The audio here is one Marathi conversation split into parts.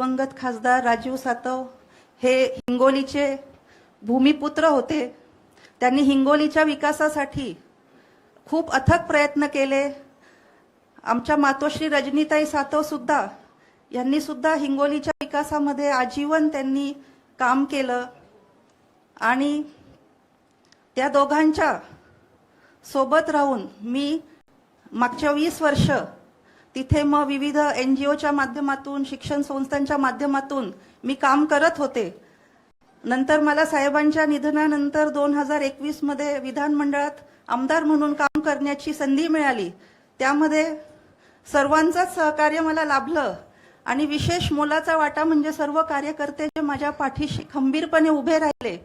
दिवंगत खासदार राजीव सातव हे हिंगोलीचे भूमिपुत्र होते. त्यांनी हिंगोलीच्या विकासासाठी खूप अथक प्रयत्न केले. आमच्या मातोश्री रजनीताई सातव सुद्धा यांनी सुद्धा हिंगोलीच्या विकासामध्ये आजीवन त्यांनी काम केलं. आणि त्या दोघांच्या सोबत राहून मी मागच्या वीस वर्ष तिथे मग विविध एन जी ओच्या माध्यमातून शिक्षण संस्थांच्या माध्यमातून मी काम करत होते. नंतर मला साहेबांच्या निधनानंतर दोन हजार एकवीसमध्ये विधानमंडळात आमदार म्हणून काम करण्याची संधी मिळाली. त्यामध्ये सर्वांचंच सहकार्य मला लाभलं आणि विशेष मोलाचा वाटा म्हणजे सर्व कार्यकर्ते जे माझ्या पाठीशी खंबीरपणे उभे राहिले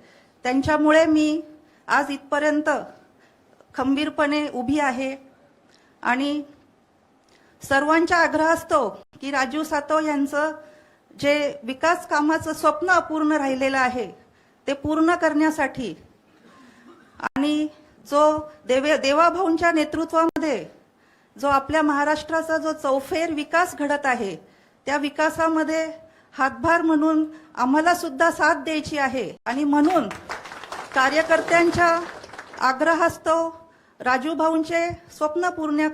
त्यांच्यामुळे मी आज इथपर्यंत खंबीरपणे उभी आहे. आणि सर्वांच्या आग्रहास्तव की राजीव सातव यांचं जे विकास कामाचं स्वप्न अपूर्ण राहिलेलं आहे ते पूर्ण करण्यासाठी आणि जो देवे देवाभाऊंच्या नेतृत्वामध्ये जो आपल्या महाराष्ट्राचा जो चौफेर विकास घडत आहे त्या विकासामध्ये हातभार म्हणून आम्हाला सुद्धा साथ द्यायची आहे. आणि म्हणून कार्यकर्त्यांच्या आग्रहास्तव राजू भाऊंचे स्वप्न पूर्ण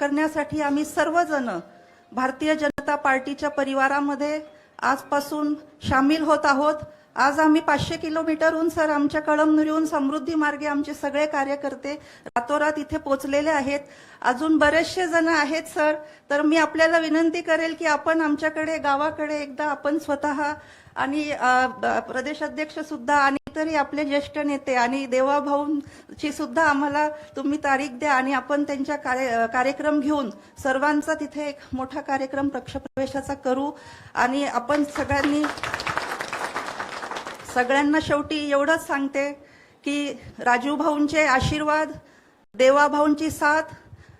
करण्यासाठी आम्ही सर्वजण भारतीय जनता पार्टीच्या परिवारामध्ये आजपासून सामील होत आहोत. आज आम्ही पाचशे किलोमीटरहून सर आमच्या कळमनुरीहून समृद्धी मार्गे आमचे सगळे कार्यकर्ते रातोरात इथे पोचलेले आहेत. अजून बरेचसे जण आहेत सर. तर मी आपल्याला विनंती करेल की आपण आमच्याकडे गावाकडे एकदा आपण स्वतः आणि प्रदेशाध्यक्ष सुद्धा आणि इतरही आपले ज्येष्ठ नेते आणि देवाभाऊंची सुद्धा आम्हाला तुम्ही तारीख द्या आणि आपण त्यांच्या कार्य- कार्यक्रम घेऊन सर्वांचा तिथे एक मोठा कार्यक्रम पक्षप्रवेशाचा करू आणि आपण सगळ्यांनी सगळ्यांना शेवटी एवढंच सांगते की राजू भाऊंचे आशीर्वाद देवाभाऊंची साथ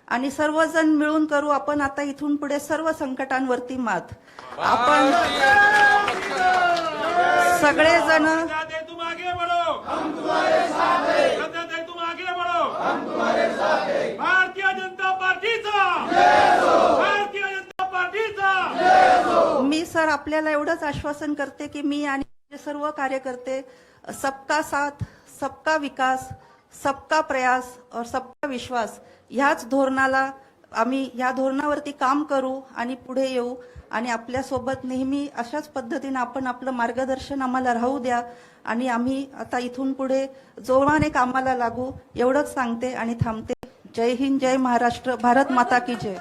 आणि सर्वजण मिळून करू आपण आता इथून पुढे सर्व संकटांवरती मात. आपण सगळेजण हम तुम्हारे साथ हैं। तुम आगे बढ़ो। हम तुम्हारे साथ हैं। भारतीय जनता पार्टीचा भारतीय जनता पार्टीचा मी सर आपल्याला एवढंच आश्वासन करते की मी आणि माझे सर्व कार्यकर्ते सबका साथ सबका विकास सबका प्रयास और सबका विश्वास ह्याच धोरणाला आम्ही या धोरणावरती काम करू आणि पुढे येऊ आणि आपल्यासोबत नेहमी अशाच पद्धतीने आपण आपलं मार्गदर्शन आम्हाला राहू द्या आणि आम्ही आता इथून पुढे जोमाने कामाला लागू एवढंच सांगते आणि थांबते. जय हिंद जय महाराष्ट्र भारत माता की जय.